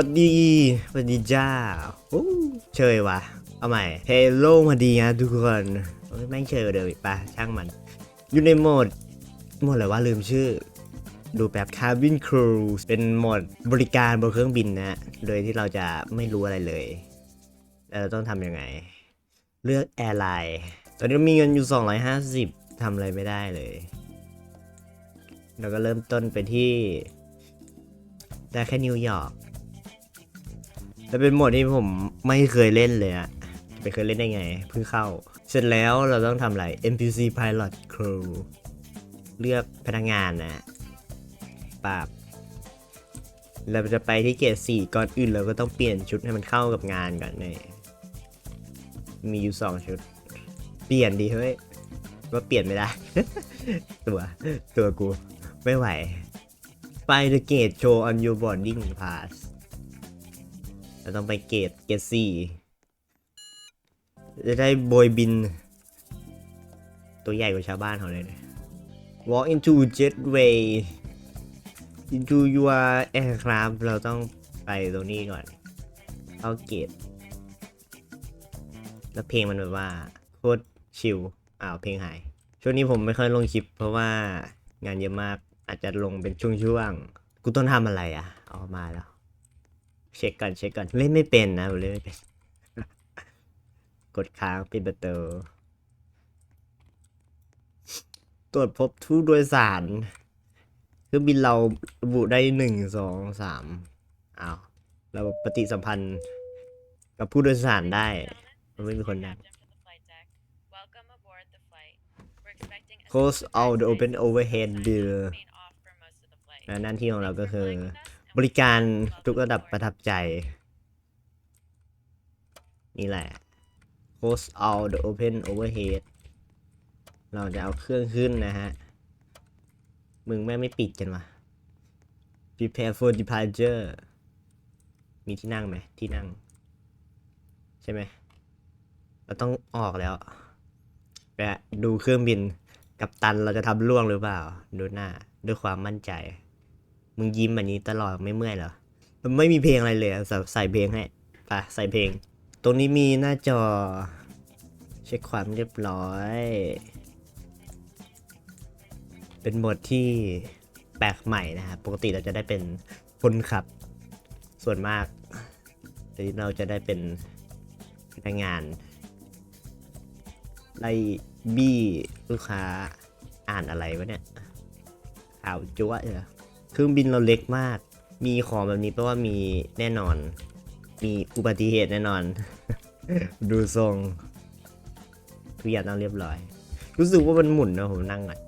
วัสดีสวัสดีจ้าโอ้เชยวะเอาใหม่เฮลโลมาดีนะทุกคนโอ้ยแม่งเชยเดิมอีกปะช่างมัน อยู่ในโหมดโหมดอะไรวะลืมชื่อ ดูแบบ Cabin Crew เป็นโหมดบริการบนเครื่องบินนะ โดยที่เราจะไม่รู้อะไรเลยแล้วเราต้องทำยังไง เลือกแอร์ไลน์ตอนนี้มีเงินอยู่ 250ทำอะไรไม่ได้เลยเราก็เริ่มต้นไปที่ ได้แค่นิวยอร์ก แต่เป็นโหมดที่ผมไม่เคยเล่นเลยอะไปเคยเล่นได้ไง เพิ่งเข้า เสร็จแล้วเราต้องทำอะไร NPC Pilot Crew เลือกพนักงานนะปราบเราจะไปที่เกรดสี่ก่อนอื่นเราก็ต้องเปลี่ยนชุดให้มันเข้ากับงานก่อนนี่มีอยู่สองชุด เปลี่ยนดีเฮ้ยว่าเปลี่ยนไม่ได้ ตัวตัวกู ไม่ไหว ไป the gate show on your boarding pass เราต้องไปเกตเกตสี่จะได้โบยบิน ตัวใหญ่กว่าชาวบ้านเขาเลยนะ walk into jetway into your aircraft เราต้องไปตรงนี้ก่อน เข้าเกต แล้วเพลงมันแบบว่า โคตรชิลอ้าวเพลงหาย ช่วงนี้ผมไม่ค่อยลงคลิป เพราะว่างานเยอะมากอาจจะลงเป็นช่วงๆกูต้องทำอะไรอะ ออกมาแล้ว เช็คก่อนเช็คก่อนเล่นไม่เป็นนะผมเล่นไม่เป็น กดค้างปิดประตูตรวจพบผู้โดยสารเครื่องบินเราระบุได้หนึ่งสองสามอ้าวเราปฏิสัมพันธ์กับผู้โดยสารได้ มันไม่มีคนนั่ง Close all the open overhead bill และหน้าที่ของเราก็คือ บริการทุกระดับประทับใจ นี่แหละ Close all the open overhead เราจะเอาเครื่องขึ้นนะฮะ มึงแม่ไม่ปิดกันวะ Prepare for departure มีที่นั่งไหม ที่นั่ง ใช่ไหม เราต้องออกแล้วไปดูเครื่องบิน กับตันเราจะทำล่วงหรือเปล่า ดูหน้า ด้วยความมั่นใจ มึงยิ้มแบบนี้ตลอดไม่เมื่อยเหรอ มันไม่มีเพลงอะไรเลยใส่เพลงให้ไปใส่เพลง ตรงนี้มีหน้าจอ เช็คความเรียบร้อย เป็นโหมดที่แปลกใหม่นะครับ ปกติเราจะได้เป็นคนขับ ส่วนมากแต่นี้เราจะได้เป็นพนักงานไล่บี้ลูกค้าอ่านอะไรวะเนี่ยข่าวจั๊วเหรอ เครื่องบินเราเล็กมาก มีของแบบนี้แปลว่ามีแน่นอน มีอุบัติเหตุแน่นอน ดูทรงทุกอย่างต้องเรียบร้อย รู้สึกว่ามันหมุนนะผมนั่งอะ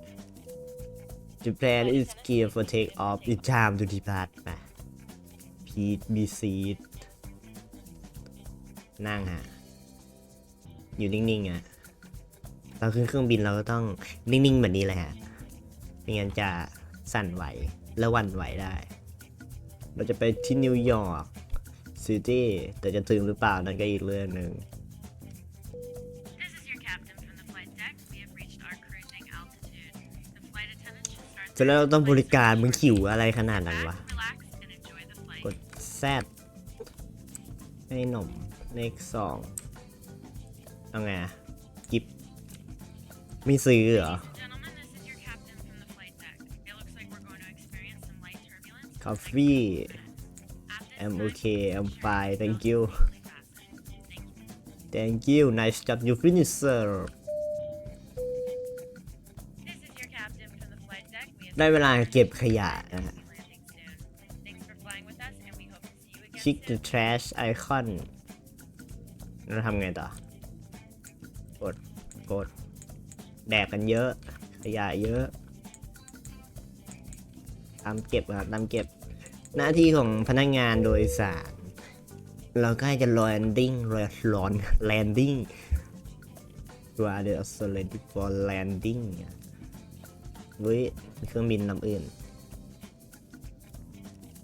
Japan is gear for take off it's time to depart ไป Please be seat นั่งฮะ อยู่นิ่งๆอะ เราขึ้นเครื่องบินเราก็ต้องนิ่งๆแบบนี้เลยฮะไม่งั้นจะสั่นไหว และหวันไหวได้ เราจะไปที่นิวยอร์กซิตี้แต่จะถึงหรือเปล่านั่นก็อีกเรื่องหนึ่ง This is your captain from the flight deck. We have reached our cruising altitude. The flight attendant should start จะแล้วเราต้องบริการมึงขิวอะไรขนาดนั้นวะ Back, relax, and enjoy the flight. กดแซดให้หนมเลขสองเอาไงอะกิบไม่ซื้อเหรอ coffee I'm okay I'm fine thank you thank you. nice job you finish sir ได้เวลาเก็บขยะนะฮะ landing soon. Thanks for flying with us, and we hope to see you again คลิก the trash icon เราทำไงต่อ กด กด แดกกันเยอะ ขยะเยอะ ตามเก็บครับตามเก็บ หน้าที่ของพนักงานโดยสารเราก็จะ landing รอน landing you are the ready for landing เว้ยเครื่องบินลำอื่น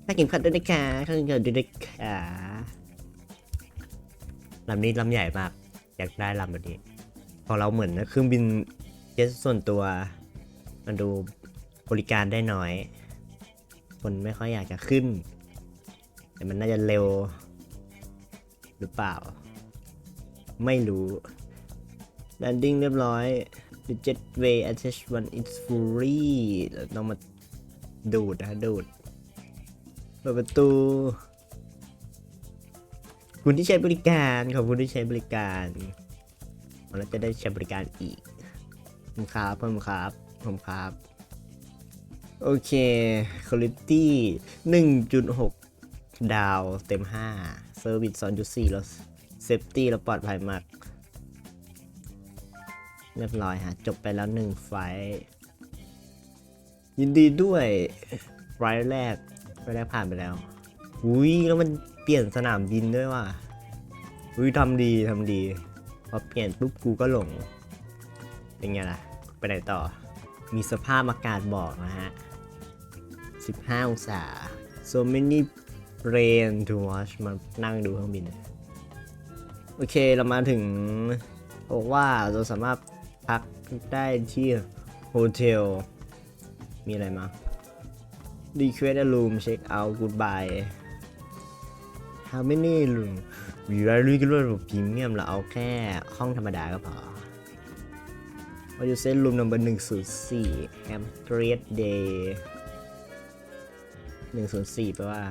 ถ้าเข็มขัดด้วยนะคะถ้าเข็มขัดด้วยนะคะลำนี้ลำใหญ่มาก อยากได้ลำแบบนี้ ของเราเหมือนเครื่องบินเจ็ตส่วนตัว มันดูบริการได้น้อย คนไม่ค่อยอยากจะขึ้น แต่มันน่าจะเร็ว หรือเปล่า ไม่รู้ landing เรียบร้อย the jetway attachment is free เราต้องมาดูดนะดูดเปิดประตู คุณที่ใช้บริการขอบคุณที่ใช้บริการเราจะได้ใช้บริการอีก ผมครับผมครับผมครับ โอเค quality 1.6 ดาวเต็ม 5 service 2.4 แล้ว safety เราปลอดภัยมาก เรียบร้อยฮะ จบไปแล้วหนึ่งไฟยินดีด้วยไฟแรกไฟแรกผ่านไปแล้วอุ้ยแล้วมันเปลี่ยนสนามบินด้วยว่ะอุ้ยทำดีทำดี พอเปลี่ยนปุ๊บกูก็หลง เป็นไงล่ะ ไปไหนต่อ มีสภาพอากาศบอกนะฮะ 15 องศา so many rain to watch มานั่งดูเครื่องบิน โอเคเรามาถึงบอกว่าเราสามารถพักได้ที่โฮเทล มีอะไรมา request a room check out goodbye how many room วีราลุยกันว่าพรีเมียมเราเอาแค่ห้องธรรมดาก็พอ ว่าอยู่เซนรูมนัมเบอร์หนึ่งศูนย์สี่แฮมเทรดเดย์หนึ่งศูนย์สี่แปลว่า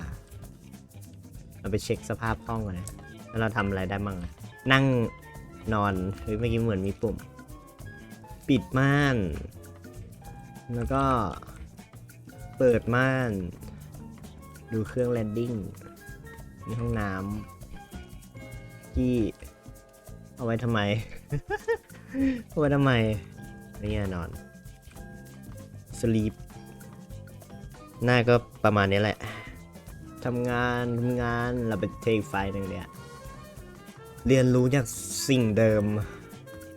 เราไปเช็คสภาพห้องก่อนนะแล้วเราทำอะไรได้มั่งนั่งนอนเฮ้ยเมื่อกี้เหมือนมีปุ่ม ปิดม่าน แล้วก็ เปิดม่าน ดูเครื่องแลนดิ้งมีห้องน้ำที่เอาไว้ทำไม เอาไว้ทำไม ไม่แน่นอนสลีปหน้าก็ประมาณนี้แหละทำงานทำงานเราไปเทคไฟหนึ่งเนี่ยเรียนรู้จากสิ่งเดิม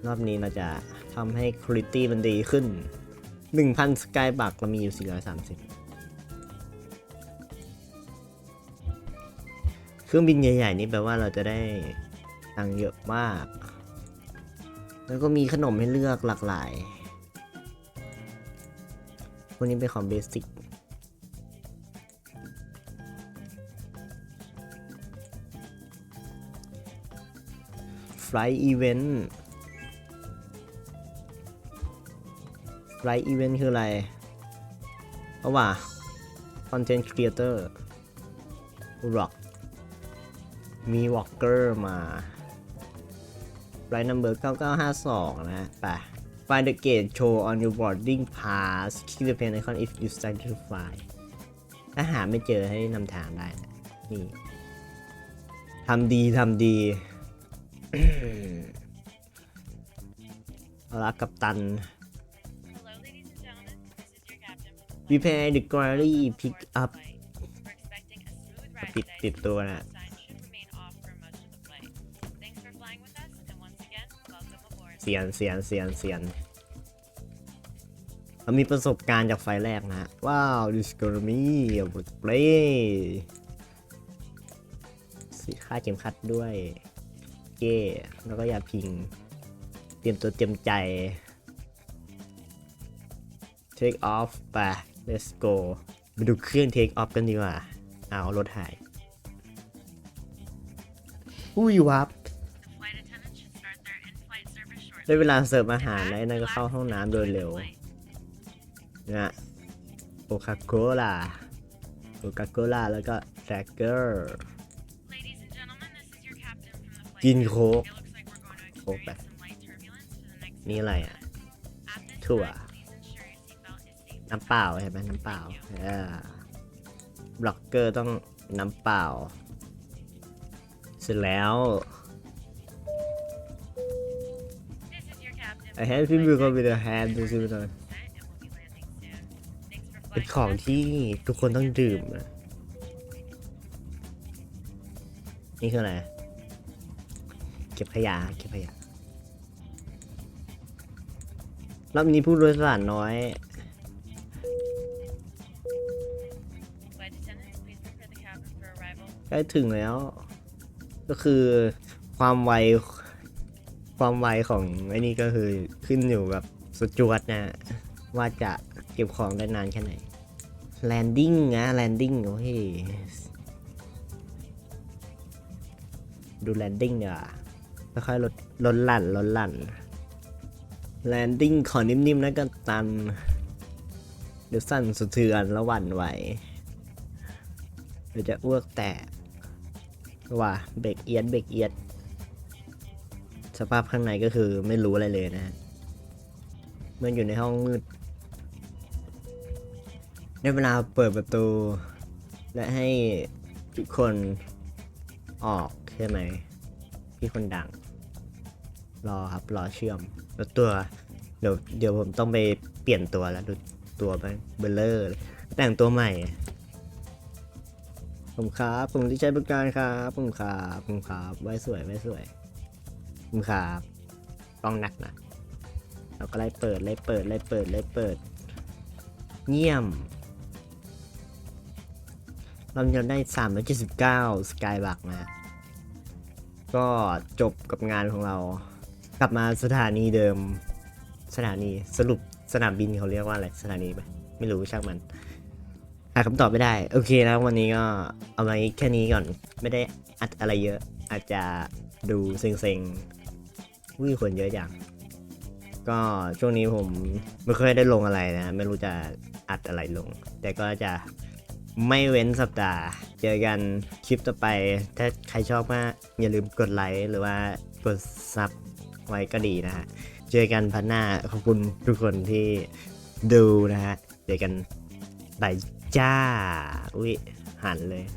รอบนี้เราจะทำให้คุณภาพมันดีขึ้น 1,000 สกายบักเรามีอยู่ 430 เครื่องบินใหญ่ ๆ นี่แปลว่าเราจะได้ตังเยอะมาก แล้วก็มีขนมให้เลือกหลากหลายพวกนี้เป็นของเบสิกไฟล์อีเวนต์ไฟล์อีเวนต์คืออะไรเพราะว่า Content Creator Rock มี Walker มา Flight number 9952นะไป Find the gate show on your boarding pass click the pen icon if you start to fly ถ้าหาไม่เจอให้นำทางได้นะนี่ทำดีทำดีเอาละกับตัน Hello, ladies and gentlemen. This is your captain from the flight Prepare the galley pick up flight. We're expecting a smooth ride ติด today. ติดตัวนะ สียนเสียนเสียนเสียนเรามีประสบการณ์จากไฟล์แรกนะฮะว้าว this gonna be a good play สีค่าเข็มขัดด้วยเก้แล้วก็อย่าพิง เตรียมตัวเตรียมใจ take off ไป let's go มาดูเครื่อง take off กันดีกว่า เอารถหาย อุ้ยวับ ได้เวลาเสิร์ฟอาหาร Sit แล้ว back, นั่นก็เข้า relax, ห้องน้ำ and โดย enjoy the เร็ว flight. นะโคคาโคล่าโคคาโคล่าแล้วก็แทร็กเกอร์ Ladies and gentlemen, this is your captain from the flight กิน deck. โค้ก It looks like we're going to โค้กไป experience some light turbulence for the next นี่อะไรอะ At this ถั่ว time, please ensure your seatbelt is safe น้ำเปล่าเห็นไหมน้ำเปล่าอ่าบล็อกเกอร์ต้องน้ำเปล่า เสร็จแล้ว I have to become with a hand to see it เป็นของที่ทุกคนต้องดื่มนะนี่คืออะไร เก็บขยะ เก็บขยะ รอบนี้ผู้โดยสารน้อยใกล้ถึงแล้ว ก็คือความไว ความไวของไอ้นี่ก็คือขึ้นอยู่กับสจวตนะว่าจะเก็บของได้นานแค่ไหนแลนดิ้งนะแลนดิ้งโอ้ยดูแลนดิ้งเดี๋ยวค่อยๆลดลดหลั่นลดหลั่นแลนดิ้งขอนิ่มๆนะกันตันเดี๋ยวสั่นสะเทือนแล้วหวั่นไหวเดี๋ยวจะอ้วกแตกว่าเบรกเอียดเบรกเอียด สภาพข้างในก็คือไม่รู้อะไรเลยนะฮะเมื่อนอยู่ในห้องมืดได้เวลาเปิดประตู และให้ทุกคนออกใช่ไหมพี่คนดัง รอครับ รอเชื่อมแล้วตัว เดี๋ยวเดี๋ยวผมต้องไปเปลี่ยนตัวแล้วดูตัวไปเบลเลอร์ แต่งตัวใหม่ ผมครับ ผมที่ใช้บริการครับ ผมครับ ผมครับ ไว้สวย ไว้สวย ผมครับต้องหนักนะเราก็ไล่เปิดไล่เปิดไล่เปิดไล่เปิดเงียบเรายังได้ 379 สกายบักนะ ก็จบกับงานของเรา กลับมาสถานีเดิม สถานีสรุปสนามบินเขาเรียกว่าอะไรสถานีไหมไม่รู้ช่างมันหาคำตอบไม่ได้ โอเคแล้ววันนี้ก็เอาไว้แค่นี้ก่อนไม่ได้อัดอะไรเยอะ อาจจะดูเซ็งๆ วิ่งคนเยอะอย่าง ก็ช่วงนี้ผมไม่ค่อยได้ลงอะไรนะ ไม่รู้จะอัดอะไรลง แต่ก็จะไม่เว้นสัปดาห์ เจอกันคลิปต่อไป ถ้าใครชอบมากอย่าลืมกดไลค์หรือว่ากดซับไว้ก็ดีนะฮะ เจอกันพันหน้าขอบคุณทุกคนที่ดูนะฮะ เจอกันบายจ้า อุ้ยหันเลย